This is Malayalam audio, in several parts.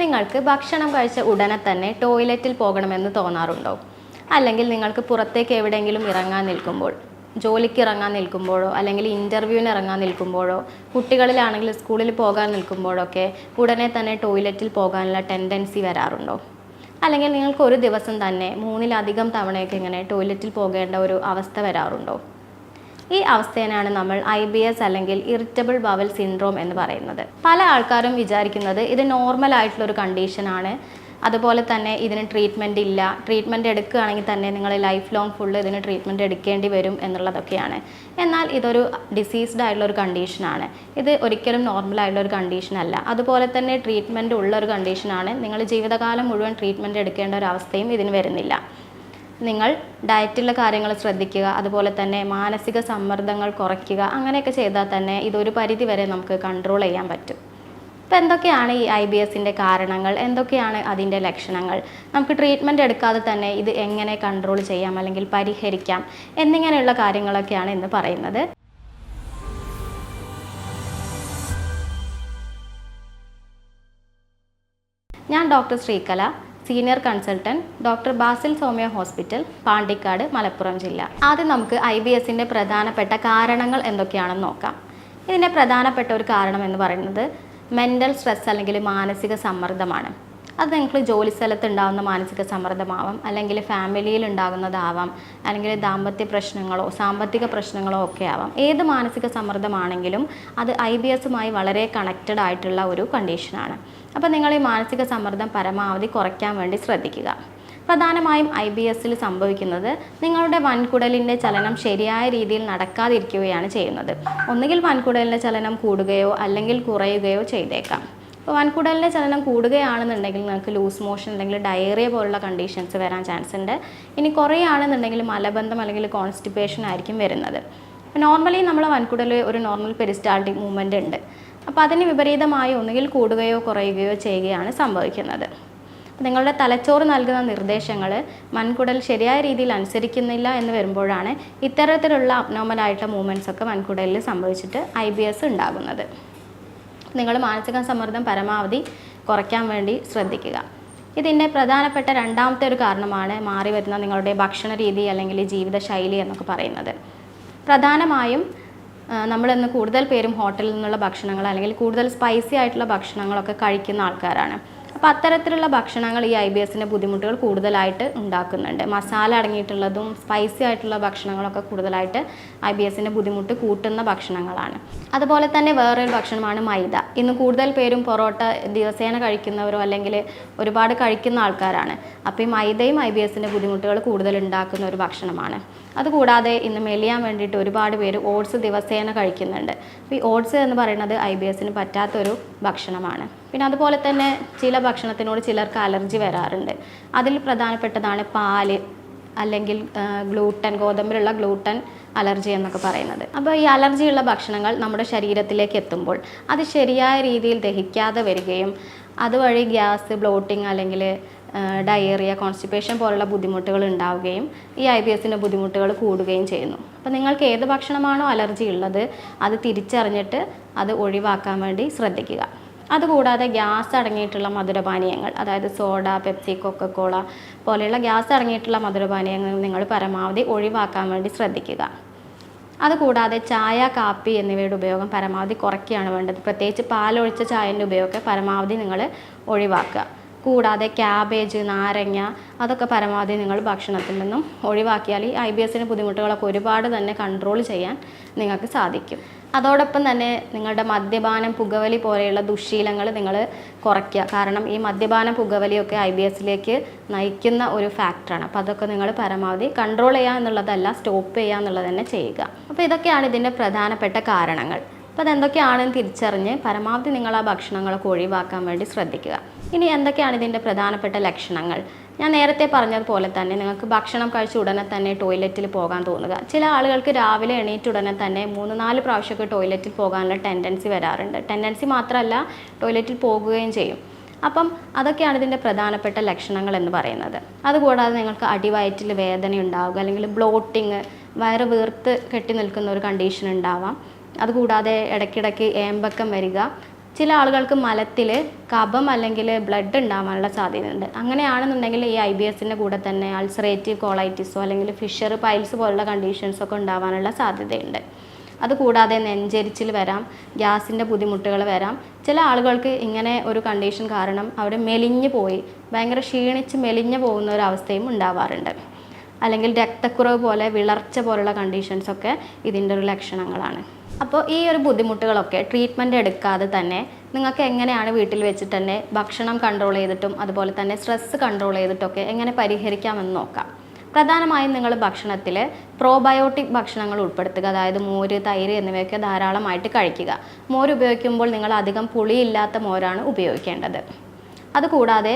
നിങ്ങൾക്ക് ഭക്ഷണം കഴിച്ച ഉടനെ തന്നെ ടോയ്ലറ്റിൽ പോകണമെന്ന് തോന്നാറുണ്ടോ? അല്ലെങ്കിൽ നിങ്ങൾക്ക് പുറത്തേക്ക് എവിടെയെങ്കിലും ഇറങ്ങാൻ നിൽക്കുമ്പോൾ ജോലിക്ക് ഇറങ്ങാൻ നിൽക്കുമ്പോഴോ അല്ലെങ്കിൽ ഇന്റർവ്യൂവിന് ഇറങ്ങാൻ നിൽക്കുമ്പോഴോ കുട്ടികളിലാണെങ്കിൽ സ്കൂളിൽ പോകാൻ നിൽക്കുമ്പോഴൊക്കെ ഉടനെ തന്നെ ടോയ്ലറ്റിൽ പോകാനുള്ള ടെൻഡൻസി വരാറുണ്ടോ? അല്ലെങ്കിൽ നിങ്ങൾക്ക് ഒരു ദിവസം തന്നെ മൂന്നിലധികം തവണയൊക്കെ ഇങ്ങനെ ടോയ്ലറ്റിൽ പോകേണ്ട ഒരു അവസ്ഥ വരാറുണ്ടോ? ഈ അവസ്ഥേനാണ് നമ്മൾ ഐ ബി എസ് അല്ലെങ്കിൽ ഇറിറ്റബിൾ ബവൽ സിൻഡ്രോം എന്ന് പറയുന്നത്. പല ആൾക്കാരും വിചാരിക്കുന്നത് ഇത് നോർമൽ ആയിട്ടുള്ളൊരു കണ്ടീഷനാണ് അതുപോലെ തന്നെ ഇതിന് ട്രീറ്റ്മെന്റ് ഇല്ല. ട്രീറ്റ്മെന്റ് എടുക്കുകയാണെങ്കിൽ തന്നെ നിങ്ങൾ ലൈഫ് ലോങ് ഫുള്ള് ഇതിന് ട്രീറ്റ്മെന്റ് എടുക്കേണ്ടി വരും എന്നുള്ളതൊക്കെയാണ്. എന്നാൽ ഇതൊരു ഡിസീസ്ഡ് ആയിട്ടുള്ള ഒരു കണ്ടീഷനാണ് ഇത് ഒരിക്കലും നോർമൽ ആയിട്ടുള്ള ഒരു കണ്ടീഷൻ അല്ല. അതുപോലെ തന്നെ ട്രീറ്റ്മെന്റ് ഉള്ള ഒരു കണ്ടീഷനാണ് നിങ്ങൾ ജീവിതകാലം മുഴുവൻ ട്രീറ്റ്മെന്റ് എടുക്കേണ്ട ഒരു അവസ്ഥയും ഇതിന് വരുന്നില്ല. നിങ്ങൾ ഡയറ്റിലെ കാര്യങ്ങൾ ശ്രദ്ധിക്കുക അതുപോലെ തന്നെ മാനസിക സമ്മർദ്ദങ്ങൾ കുറയ്ക്കുക അങ്ങനെയൊക്കെ ചെയ്താൽ തന്നെ ഇതൊരു പരിധി വരെ നമുക്ക് കൺട്രോൾ ചെയ്യാൻ പറ്റും. അപ്പോൾ എന്തൊക്കെയാണ് ഈ ഐ ബി എസിന്റെ കാരണങ്ങൾ? എന്തൊക്കെയാണ് അതിന്റെ ലക്ഷണങ്ങൾ? നമുക്ക് ട്രീറ്റ്മെന്റ് എടുക്കാതെ തന്നെ ഇത് എങ്ങനെ കൺട്രോൾ ചെയ്യാം അല്ലെങ്കിൽ പരിഹരിക്കാം എന്നിങ്ങനെയുള്ള കാര്യങ്ങളൊക്കെയാണ് ഇന്ന് പറയുന്നത്. ഞാൻ doctor Sreekala. Senior consultant doctor Basil Soumya hospital Pandikkad Malappuram ജില്ല. ആദ്യം നമുക്ക് ഐ ബി എസിന്റെ പ്രധാനപ്പെട്ട കാരണങ്ങൾ എന്തൊക്കെയാണെന്ന് നോക്കാം. ഇതിന്റെ പ്രധാനപ്പെട്ട ഒരു കാരണം എന്ന് പറയുന്നത് മെന്റൽ സ്ട്രെസ് അല്ലെങ്കിൽ മാനസിക സമ്മർദ്ദമാണ്. അത് നിങ്ങൾക്ക് ജോലി സ്ഥലത്ത് ഉണ്ടാകുന്ന മാനസിക സമ്മർദ്ദമാവാം അല്ലെങ്കിൽ ഫാമിലിയിൽ ഉണ്ടാകുന്നതാവാം അല്ലെങ്കിൽ ദാമ്പത്യ പ്രശ്നങ്ങളോ സാമ്പത്തിക പ്രശ്നങ്ങളോ ഒക്കെ ആവാം. ഏത് മാനസിക സമ്മർദ്ദമാണെങ്കിലും അത് ഐ ബി എസുമായി വളരെ കണക്റ്റഡ് ആയിട്ടുള്ള ഒരു കണ്ടീഷനാണ് അപ്പോൾ നിങ്ങൾ ഈ മാനസിക സമ്മർദ്ദം പരമാവധി കുറയ്ക്കാൻ വേണ്ടി ശ്രദ്ധിക്കുക. പ്രധാനമായും ഐ ബി എസിൽ സംഭവിക്കുന്നത് നിങ്ങളുടെ വൻകുടലിന്റെ ചലനം ശരിയായ രീതിയിൽ നടക്കാതിരിക്കുകയാണ് ചെയ്യുന്നത്. ഒന്നുകിൽ വൻകുടലിന്റെ ചലനം കൂടുകയോ അല്ലെങ്കിൽ കുറയുകയോ ചെയ്തേക്കാം. ഇപ്പോൾ വൻകുടലിന്റെ ചലനം കൂടുകയാണെന്നുണ്ടെങ്കിൽ നിങ്ങൾക്ക് ലൂസ് മോഷൻ അല്ലെങ്കിൽ ഡയറിയ പോലുള്ള കണ്ടീഷൻസ് വരാൻ ചാൻസ് ഉണ്ട് ഇനി കുറയുകയാണെന്നുണ്ടെങ്കിൽ മലബന്ധം അല്ലെങ്കിൽ കോൺസ്റ്റിപ്പേഷൻ ആയിരിക്കും വരുന്നത്. നോർമലി നമ്മൾ വൻകുടൽ ഒരു നോർമൽ പെരിസ്റ്റാൾട്ടിക് മൂവ്മെന്റ് ഉണ്ട്. അപ്പോൾ അതിന് വിപരീതമായി ഒന്നുകിൽ കൂടുകയോ കുറയുകയോ ചെയ്യുകയാണ് സംഭവിക്കുന്നത്. നിങ്ങളുടെ തലച്ചോറ് നൽകുന്ന നിർദ്ദേശങ്ങൾ മൺകുടൽ ശരിയായ രീതിയിൽ അനുസരിക്കുന്നില്ല എന്ന് വരുമ്പോഴാണ് ഇത്തരത്തിലുള്ള അബ്നോർമൽ ആയിട്ടുള്ള മൂവ്മെന്റ്സ് ഒക്കെ മൺകുടലിൽ സംഭവിച്ചിട്ട് ഐ ബി എസ് ഉണ്ടാകുന്നത്. നിങ്ങൾ മാനസിക സമ്മർദ്ദം പരമാവധി കുറയ്ക്കാൻ വേണ്ടി ശ്രദ്ധിക്കുക. ഇതിന്റെ പ്രധാനപ്പെട്ട രണ്ടാമത്തെ ഒരു കാരണമാണ് മാറി വരുന്ന നിങ്ങളുടെ ഭക്ഷണ രീതി അല്ലെങ്കിൽ ജീവിതശൈലി എന്നൊക്കെ പറയുന്നത്. പ്രധാനമായും നമ്മളിന്ന് കൂടുതൽ പേരും ഹോട്ടലിൽ നിന്നുള്ള ഭക്ഷണങ്ങൾ അല്ലെങ്കിൽ കൂടുതൽ സ്പൈസി ആയിട്ടുള്ള ഭക്ഷണങ്ങളൊക്കെ കഴിക്കുന്ന ആൾക്കാരാണ്. അപ്പോൾ അത്തരത്തിലുള്ള ഭക്ഷണങ്ങൾ ഈ ഐ ബി എസിന്റെ ബുദ്ധിമുട്ടുകൾ കൂടുതലായിട്ട് ഉണ്ടാക്കുന്നുണ്ട്. മസാല അടങ്ങിയിട്ടുള്ളതും സ്പൈസി ആയിട്ടുള്ള ഭക്ഷണങ്ങളൊക്കെ കൂടുതലായിട്ട് ഐ ബി എസിന്റെ ബുദ്ധിമുട്ട് കൂട്ടുന്ന ഭക്ഷണങ്ങളാണ്. അതുപോലെ തന്നെ വേറൊരു ഭക്ഷണമാണ് മൈദ. ഇന്ന് കൂടുതൽ പേരും പൊറോട്ട ദിവസേന കഴിക്കുന്നവരോ അല്ലെങ്കിൽ ഒരുപാട് കഴിക്കുന്ന ആൾക്കാരാണ്. അപ്പോൾ ഈ മൈദയും ഐ ബി എസിന്റെ ബുദ്ധിമുട്ടുകൾ കൂടുതൽ ഉണ്ടാക്കുന്ന ഒരു ഭക്ഷണമാണ്. അതുകൂടാതെ ഇന്ന് മെലിയാൻ വേണ്ടിയിട്ട് ഒരുപാട് പേര് ഓട്സ് ദിവസേന കഴിക്കുന്നുണ്ട്. അപ്പോൾ ഈ ഓട്സ് എന്ന് പറയുന്നത് ഐ ബി എസിന് പറ്റാത്തൊരു ഭക്ഷണമാണ്. പിന്നെ അതുപോലെ തന്നെ ചില ഭക്ഷണത്തിനോട് ചിലർക്ക് അലർജി വരാറുണ്ട്. അതിൽ പ്രധാനപ്പെട്ടതാണ് പാൽ അല്ലെങ്കിൽ ഗ്ലൂട്ടൻ ഗോതമ്പിലുള്ള ഗ്ലൂട്ടൻ അലർജി എന്നൊക്കെ പറയുന്നത്. അപ്പോൾ ഈ അലർജിയുള്ള ഭക്ഷണങ്ങൾ നമ്മുടെ ശരീരത്തിലേക്ക് എത്തുമ്പോൾ അത് ശരിയായ രീതിയിൽ ദഹിക്കാതെ വരികയും അതുവഴി ഗ്യാസ് ബ്ലോട്ടിങ് അല്ലെങ്കിൽ ഡയേറിയ കോൺസ്റ്റിപ്പേഷൻ പോലുള്ള ബുദ്ധിമുട്ടുകൾ ഉണ്ടാവുകയും ഈ ഐ ബി എസിന്റെ ബുദ്ധിമുട്ടുകൾ കൂടുകയും ചെയ്യുന്നു. അപ്പോൾ നിങ്ങൾക്ക് ഏത് ഭക്ഷണമാണോ അലർജി ഉള്ളത് അത് തിരിച്ചറിഞ്ഞിട്ട് അത് ഒഴിവാക്കാൻ വേണ്ടി ശ്രദ്ധിക്കുക. അതുകൂടാതെ ഗ്യാസ് അടങ്ങിയിട്ടുള്ള മധുരപാനീയങ്ങൾ അതായത് സോഡ പെപ്സി കൊക്കക്കോള പോലെയുള്ള ഗ്യാസ് അടങ്ങിയിട്ടുള്ള മധുരപാനീയങ്ങൾ നിങ്ങൾ പരമാവധി ഒഴിവാക്കാൻ വേണ്ടി ശ്രദ്ധിക്കുക. അതുകൂടാതെ ചായ കാപ്പി എന്നിവയുടെ ഉപയോഗം പരമാവധി കുറയ്ക്കുകയാണ് വേണ്ടത്. പ്രത്യേകിച്ച് പാലൊഴിച്ച ചായന്റെ ഉപയോഗമൊക്കെ പരമാവധി നിങ്ങൾ ഒഴിവാക്കുക. കൂടാതെ ക്യാബേജ് നാരങ്ങ അതൊക്കെ പരമാവധി നിങ്ങൾ ഭക്ഷണത്തിൽ നിന്നും ഒഴിവാക്കിയാൽ ഈ ഐ ബി എസിന്റെ ബുദ്ധിമുട്ടുകളൊക്കെ ഒരുപാട് തന്നെ കൺട്രോൾ ചെയ്യാൻ നിങ്ങൾക്ക് സാധിക്കും. അതോടൊപ്പം തന്നെ നിങ്ങളുടെ മദ്യപാനം പുകവലി പോലെയുള്ള ദുശ്ശീലങ്ങൾ നിങ്ങൾ കുറയ്ക്കുക. കാരണം ഈ മദ്യപാനം പുകവലിയൊക്കെ ഐ ബി എസിലേക്ക് നയിക്കുന്ന ഒരു ഫാക്ടറാണ് അപ്പോൾ അതൊക്കെ നിങ്ങൾ പരമാവധി കൺട്രോൾ ചെയ്യുക എന്നുള്ളതല്ല സ്റ്റോപ്പ് ചെയ്യുക എന്നുള്ളത് തന്നെ ചെയ്യുക. അപ്പോൾ ഇതൊക്കെയാണ് ഇതിന്റെ പ്രധാനപ്പെട്ട കാരണങ്ങൾ. അപ്പോൾ അതെന്തൊക്കെയാണെന്ന് തിരിച്ചറിഞ്ഞ് പരമാവധി നിങ്ങൾ ആ ഭക്ഷണങ്ങളൊക്കെ ഒഴിവാക്കാൻ വേണ്ടി ശ്രദ്ധിക്കുക. ഇനി എന്തൊക്കെയാണ് ഇതിന്റെ പ്രധാനപ്പെട്ട ലക്ഷണങ്ങൾ? ഞാൻ നേരത്തെ പറഞ്ഞതുപോലെ തന്നെ നിങ്ങൾക്ക് ഭക്ഷണം കഴിച്ച ഉടനെ തന്നെ ടോയ്ലറ്റിൽ പോകാൻ തോന്നുക. ചില ആളുകൾക്ക് രാവിലെ എണീറ്റ് ഉടനെ തന്നെ മൂന്ന് നാല് പ്രാവശ്യമൊക്കെ ടോയ്ലറ്റിൽ പോകാനുള്ള ടെൻഡൻസി വരാറുണ്ട്. ടെൻഡൻസി മാത്രമല്ല ടോയ്ലറ്റിൽ പോകുകയും ചെയ്യും. അപ്പം അതൊക്കെയാണ് ഇതിന്റെ പ്രധാനപ്പെട്ട ലക്ഷണങ്ങൾ എന്ന് പറയുന്നത്. അതുകൂടാതെ നിങ്ങൾക്ക് അടിവയറ്റിൽ വേദന ഉണ്ടാവുക അല്ലെങ്കിൽ ബ്ലോട്ടിങ് വയറ് വീർത്ത് കെട്ടി നിൽക്കുന്ന ഒരു കണ്ടീഷൻ ഉണ്ടാവാം. അതുകൂടാതെ ഇടയ്ക്കിടയ്ക്ക് ഏമ്പക്കം വരിക. ചില ആളുകൾക്ക് മലത്തിൽ കഫം അല്ലെങ്കിൽ ബ്ലഡ് ഉണ്ടാവാനുള്ള സാധ്യതയുണ്ട്. അങ്ങനെയാണെന്നുണ്ടെങ്കിൽ ഈ ഐ ബി എസിന്റെ കൂടെ തന്നെ അൾസറേറ്റീവ് കോളൈറ്റിസോ അല്ലെങ്കിൽ ഫിഷർ പൈൽസ് പോലുള്ള കണ്ടീഷൻസൊക്കെ ഉണ്ടാവാനുള്ള സാധ്യതയുണ്ട്. അതുകൂടാതെ നെഞ്ചരിച്ചിൽ വരാം ഗ്യാസിന്റെ ബുദ്ധിമുട്ടുകൾ വരാം. ചില ആളുകൾക്ക് ഇങ്ങനെ ഒരു കണ്ടീഷൻ കാരണം അവർ മെലിഞ്ഞു പോയി ഭയങ്കര ക്ഷീണിച്ച് മെലിഞ്ഞു പോകുന്ന ഒരു അവസ്ഥയും ഉണ്ടാവാറുണ്ട്. അല്ലെങ്കിൽ രക്തക്കുറവ് പോലെ വിളർച്ച പോലുള്ള കണ്ടീഷൻസൊക്കെ ഇതിന്റെ ഒരു ലക്ഷണങ്ങളാണ്. അപ്പോൾ ഈ ഒരു ബുദ്ധിമുട്ടുകളൊക്കെ ട്രീറ്റ്മെന്റ് എടുക്കാതെ തന്നെ നിങ്ങൾക്ക് എങ്ങനെയാണ് വീട്ടിൽ വെച്ചിട്ട് തന്നെ ഭക്ഷണം കൺട്രോൾ ചെയ്തിട്ടും അതുപോലെ തന്നെ സ്ട്രെസ്സ് കൺട്രോൾ ചെയ്തിട്ടൊക്കെ എങ്ങനെ പരിഹരിക്കാമെന്ന് നോക്കാം. പ്രധാനമായും നിങ്ങൾ ഭക്ഷണത്തിൽ പ്രോബയോട്ടിക് ഭക്ഷണങ്ങൾ ഉൾപ്പെടുത്തുക അതായത് മോര് തൈര് എന്നിവയൊക്കെ ധാരാളമായിട്ട് കഴിക്കുക. മോര് ഉപയോഗിക്കുമ്പോൾ നിങ്ങൾ അധികം പുളിയില്ലാത്ത മോരാണ് ഉപയോഗിക്കേണ്ടത്. അതുകൂടാതെ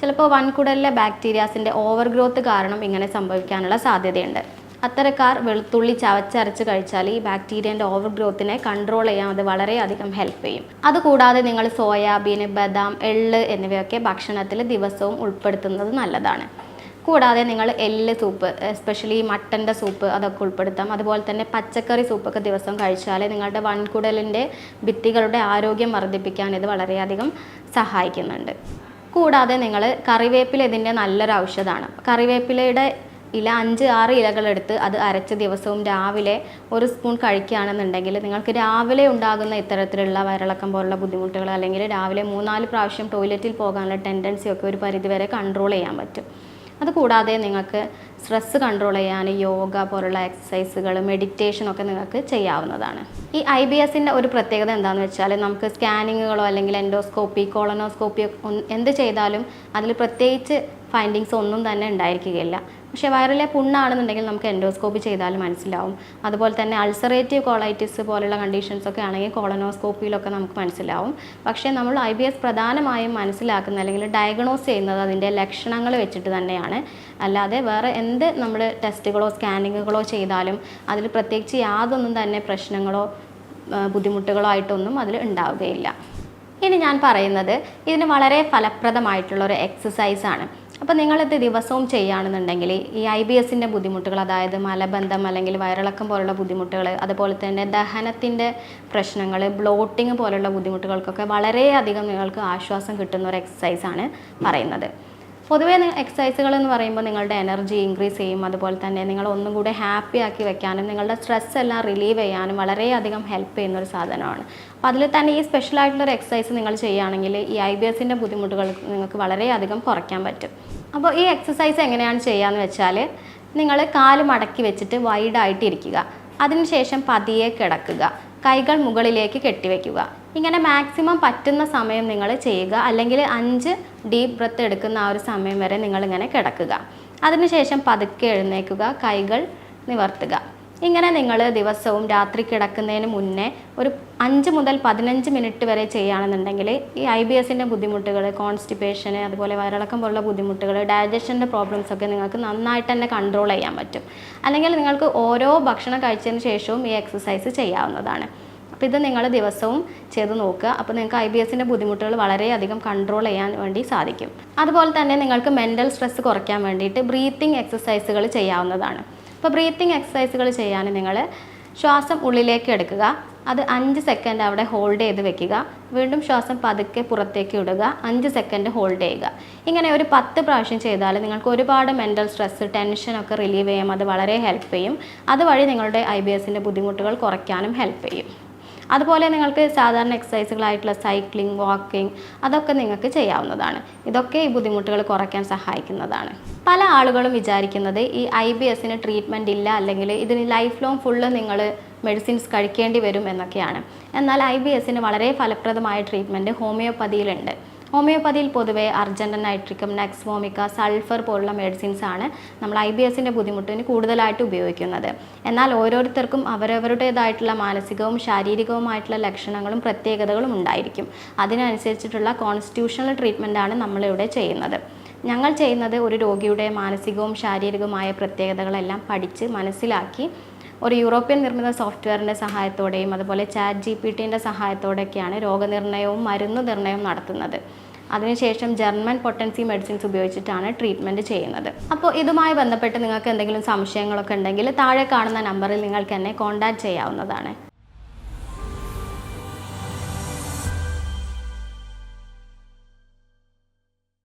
ചിലപ്പോൾ വൻകുടലിലെ ബാക്ടീരിയാസിന്റെ ഓവർ ഗ്രോത്ത് കാരണം ഇങ്ങനെ സംഭവിക്കാനുള്ള സാധ്യതയുണ്ട്. അത്തരക്കാർ വെളുത്തുള്ളി ചവച്ചരച്ച് കഴിച്ചാൽ ഈ ബാക്ടീരിയന്റെ ഓവർ ഗ്രോത്തിനെ കൺട്രോൾ ചെയ്യാൻ അത് വളരെയധികം ഹെൽപ്പ് ചെയ്യും. അതുകൂടാതെ നിങ്ങൾ സോയാബീൻ ബദാം എള്ള് എന്നിവയൊക്കെ ഭക്ഷണത്തിൽ ദിവസവും ഉൾപ്പെടുത്തുന്നത് നല്ലതാണ്. കൂടാതെ നിങ്ങൾ എല്ല് സൂപ്പ് എസ്പെഷ്യലി മട്ടന്റെ സൂപ്പ് അതൊക്കെ ഉൾപ്പെടുത്താം. അതുപോലെ തന്നെ പച്ചക്കറി സൂപ്പൊക്കെ ദിവസം കഴിച്ചാൽ നിങ്ങളുടെ വൻകുടലിന്റെ ഭിത്തികളുടെ ആരോഗ്യം വർദ്ധിപ്പിക്കാൻ ഇത് വളരെയധികം സഹായിക്കുന്നുണ്ട്. കൂടാതെ നിങ്ങൾ കറിവേപ്പില ഇതിന്റെ നല്ലൊരു ഔഷധമാണ്. കറിവേപ്പിലയുടെ ഇല അഞ്ച് ആറ് ഇലകളെടുത്ത് അത് അരച്ച ദിവസവും രാവിലെ ഒരു സ്പൂൺ കഴിക്കുകയാണെന്നുണ്ടെങ്കിൽ നിങ്ങൾക്ക് രാവിലെ ഉണ്ടാകുന്ന ഇത്തരത്തിലുള്ള വയറിളക്കം പോലുള്ള ബുദ്ധിമുട്ടുകൾ അല്ലെങ്കിൽ രാവിലെ മൂന്നാൽ പ്രാവശ്യം ടോയ്ലറ്റിൽ പോകാനുള്ള ടെൻഡൻസി ഒക്കെ ഒരു പരിധിവരെ കൺട്രോൾ ചെയ്യാൻ പറ്റും. അതുകൂടാതെ നിങ്ങൾക്ക് സ്ട്രെസ്സ് കൺട്രോൾ ചെയ്യാൻ യോഗ പോലുള്ള എക്സസൈസുകൾ മെഡിറ്റേഷൻ ഒക്കെ നിങ്ങൾക്ക് ചെയ്യാവുന്നതാണ്. ഈ ഐ ബി എസിന്റെ ഒരു പ്രത്യേകത എന്താണെന്ന് വെച്ചാൽ നമുക്ക് സ്കാനിങ്ങുകളോ അല്ലെങ്കിൽ എൻഡോസ്കോപ്പി കോളനോസ്കോപ്പി എന്ത് ചെയ്താലും അതിൽ പ്രത്യേകിച്ച് ഫൈൻഡിങ്സ് ഒന്നും തന്നെ ഉണ്ടായിരിക്കുകയില്ല. പക്ഷേ വയറിലെ പുണ്ണാണെന്നുണ്ടെങ്കിൽ നമുക്ക് എൻഡോസ്കോപ്പി ചെയ്താൽ മനസ്സിലാവും. അതുപോലെ തന്നെ അൾസറേറ്റീവ് കോളൈറ്റിസ് പോലുള്ള കണ്ടീഷൻസ് ഒക്കെ ആണെങ്കിൽ കോളനോസ്കോപ്പിയിലൊക്കെ നമുക്ക് മനസ്സിലാവും. പക്ഷേ നമ്മൾ ഐ ബി എസ് പ്രധാനമായും മനസ്സിലാക്കുന്ന അല്ലെങ്കിൽ ഡയഗ്നോസ് ചെയ്യുന്നത് അതിന്റെ ലക്ഷണങ്ങൾ വെച്ചിട്ട് തന്നെയാണ്. അല്ലാതെ വേറെ എന്ത് നമ്മൾ ടെസ്റ്റുകളോ സ്കാനിങ്ങുകളോ ചെയ്താലും അതിൽ പ്രത്യേകിച്ച് യാതൊന്നും തന്നെ പ്രശ്നങ്ങളോ ബുദ്ധിമുട്ടുകളോ ആയിട്ടൊന്നും അതിൽ ഉണ്ടാവുകയില്ല. ഇനി ഞാൻ പറയുന്നത് ഇതിന് വളരെ ഫലപ്രദമായിട്ടുള്ള ഒരു എക്സസൈസ് ആണ്. അപ്പോൾ നിങ്ങളിത് ദിവസവും ചെയ്യുകയാണെന്നുണ്ടെങ്കിൽ ഈ ഐ ബി എസിന്റെ ബുദ്ധിമുട്ടുകൾ അതായത് മലബന്ധം അല്ലെങ്കിൽ വയറിളക്കം പോലുള്ള ബുദ്ധിമുട്ടുകൾ അതുപോലെ തന്നെ ദഹനത്തിന്റെ പ്രശ്നങ്ങൾ ബ്ലോട്ടിങ് പോലുള്ള ബുദ്ധിമുട്ടുകൾക്കൊക്കെ വളരെയധികം നിങ്ങൾക്ക് ആശ്വാസം കിട്ടുന്ന ഒരു എക്സസൈസാണ് പറയുന്നത്. പൊതുവേ എക്സസൈസുകൾ എന്ന് പറയുമ്പോൾ നിങ്ങളുടെ എനർജി ഇൻക്രീസ് ചെയ്യും. അതുപോലെ തന്നെ നിങ്ങൾ ഒന്നും കൂടെ ഹാപ്പി ആക്കി വെക്കാനും നിങ്ങളുടെ സ്ട്രെസ് എല്ലാം റിലീവ് ചെയ്യാനും വളരെയധികം ഹെൽപ്പ് ചെയ്യുന്ന ഒരു സാധനമാണ്. അപ്പോൾ അതിൽ തന്നെ ഈ സ്പെഷ്യലായിട്ടുള്ളൊരു എക്സസൈസ് നിങ്ങൾ ചെയ്യുകയാണെങ്കിൽ ഈ ഐ ബി എസിന്റെ ബുദ്ധിമുട്ടുകൾ നിങ്ങൾക്ക് വളരെയധികം കുറയ്ക്കാൻ പറ്റും. അപ്പോൾ ഈ എക്സസൈസ് എങ്ങനെയാണ് ചെയ്യാന്ന് വെച്ചാൽ നിങ്ങൾ കാൽ മടക്കി വെച്ചിട്ട് വൈഡായിട്ട് ഇരിക്കുക. അതിനുശേഷം പതിയെ കിടക്കുക. കൈകൾ മുകളിലേക്ക് കെട്ടിവെക്കുക ഇങ്ങനെ മാക്സിമം പറ്റുന്ന സമയം നിങ്ങൾ ചെയ്യുക. അല്ലെങ്കിൽ അഞ്ച് ഡീപ്പ് ബ്രത്ത് എടുക്കുന്ന ആ ഒരു സമയം വരെ നിങ്ങളിങ്ങനെ കിടക്കുക. അതിനുശേഷം പതുക്കെ എഴുന്നേക്കുക കൈകൾ നിവർത്തുക. ഇങ്ങനെ നിങ്ങൾ ദിവസവും രാത്രി കിടക്കുന്നതിന് മുന്നേ ഒരു അഞ്ച് മുതൽ പതിനഞ്ച് മിനിറ്റ് വരെ ചെയ്യുകയാണെന്നുണ്ടെങ്കിൽ ഈ ഐ ബി എസിന്റെ ബുദ്ധിമുട്ടുകൾ കോൺസ്റ്റിപ്പേഷന് അതുപോലെ വയറിളക്കം പോലുള്ള ബുദ്ധിമുട്ടുകൾ ഡൈജഷന്റെ പ്രോബ്ലംസ് ഒക്കെ നിങ്ങൾക്ക് നന്നായിട്ട് തന്നെ കൺട്രോൾ ചെയ്യാൻ പറ്റും. അല്ലെങ്കിൽ നിങ്ങൾക്ക് ഓരോ ഭക്ഷണം കഴിച്ചതിന് ശേഷവും ഈ എക്സസൈസ് ചെയ്യാവുന്നതാണ്. അപ്പോൾ ഇത് നിങ്ങൾ ദിവസവും ചെയ്ത് നോക്കുക. അപ്പോൾ നിങ്ങൾക്ക് ഐ ബി എസിന്റെ ബുദ്ധിമുട്ടുകൾ വളരെയധികം കൺട്രോൾ ചെയ്യാൻ വേണ്ടി സാധിക്കും. അതുപോലെ തന്നെ നിങ്ങൾക്ക് മെന്റൽ സ്ട്രെസ് കുറയ്ക്കാൻ വേണ്ടിയിട്ട് ബ്രീത്തിങ് എക്സസൈസുകൾ ചെയ്യാവുന്നതാണ്. അപ്പോൾ ബ്രീത്തിങ് എക്സസൈസുകൾ ചെയ്യാൻ നിങ്ങൾ ശ്വാസം ഉള്ളിലേക്ക് എടുക്കുക. അത് അഞ്ച് സെക്കൻഡ് അവിടെ ഹോൾഡ് ചെയ്ത് വെക്കുക. വീണ്ടും ശ്വാസം പതുക്കെ പുറത്തേക്ക് വിടുക അഞ്ച് സെക്കൻഡ് ഹോൾഡ് ചെയ്യുക. ഇങ്ങനെ ഒരു പത്ത് പ്രാവശ്യം ചെയ്താൽ നിങ്ങൾക്ക് ഒരുപാട് മെന്റൽ സ്ട്രെസ് ടെൻഷനൊക്കെ റിലീവ് ചെയ്യും. അത് വളരെ ഹെൽപ്പ് ചെയ്യും. അതുവഴി നിങ്ങളുടെ ഐ ബി എസിന്റെ ബുദ്ധിമുട്ടുകൾ കുറയ്ക്കാനും ഹെൽപ്പ് ചെയ്യും. അതുപോലെ നിങ്ങൾക്ക് സാധാരണ എക്സസൈസുകളായിട്ടുള്ള സൈക്ലിംഗ് വാക്കിംഗ് അതൊക്കെ നിങ്ങൾക്ക് ചെയ്യാവുന്നതാണ്. ഇതൊക്കെ ഈ ബുദ്ധിമുട്ടുകൾ കുറയ്ക്കാൻ സഹായിക്കുന്നതാണ്. പല ആളുകളും വിചാരിക്കുന്നത് ഈ ഐ ബി എസിന് ട്രീറ്റ്മെന്റ് ഇല്ല അല്ലെങ്കിൽ ഇതിന് ലൈഫ് ലോങ് ഫുള്ള് നിങ്ങൾ മെഡിസിൻസ് കഴിക്കേണ്ടി വരും എന്നൊക്കെയാണ്. എന്നാൽ ഐ ബി എസിന് വളരെ ഫലപ്രദമായ ട്രീറ്റ്മെന്റ് ഹോമിയോപ്പതിയിലുണ്ട് ഹോമിയോപ്പതിയിൽ പൊതുവെ അർജന്റൻ നൈട്രിക്കം നെക്സ്മോമിക്ക സൾഫർ പോലുള്ള മെഡിസിൻസ് ആണ് നമ്മൾ ഐ ബി എസിന്റെ ബുദ്ധിമുട്ടിന് കൂടുതലായിട്ട് ഉപയോഗിക്കുന്നത്. എന്നാൽ ഓരോരുത്തർക്കും അവരവരുടേതായിട്ടുള്ള മാനസികവും ശാരീരികവുമായിട്ടുള്ള ലക്ഷണങ്ങളും പ്രത്യേകതകളും ഉണ്ടായിരിക്കും. അതിനനുസരിച്ചിട്ടുള്ള കോൺസ്റ്റിറ്റ്യൂഷണൽ ട്രീറ്റ്മെന്റാണ് നമ്മളിവിടെ ചെയ്യുന്നത്. ഞങ്ങൾ ചെയ്യുന്നത് ഒരു രോഗിയുടെ മാനസികവും ശാരീരികവുമായ പ്രത്യേകതകളെല്ലാം പഠിച്ച് മനസ്സിലാക്കി ഒരു യൂറോപ്യൻ നിർമ്മിത സോഫ്റ്റ്വെയറിന്റെ സഹായത്തോടെയും അതുപോലെ ചാറ്റ് ജി പി ടിന്റെ സഹായത്തോടെയൊക്കെയാണ് രോഗനിർണയവും മരുന്ന് നിർണയവും നടത്തുന്നത്. അതിനുശേഷം ജർമ്മൻ പൊട്ടൻസി മെഡിസിൻസ് ഉപയോഗിച്ചിട്ടാണ് ട്രീറ്റ്മെന്റ് ചെയ്യുന്നത്. അപ്പോൾ ഇതുമായി ബന്ധപ്പെട്ട് നിങ്ങൾക്ക് എന്തെങ്കിലും സംശയങ്ങളൊക്കെ ഉണ്ടെങ്കിൽ താഴെ കാണുന്ന നമ്പറിൽ നിങ്ങൾക്ക് എന്നെ കോൺടാക്റ്റ് ചെയ്യാവുന്നതാണ്.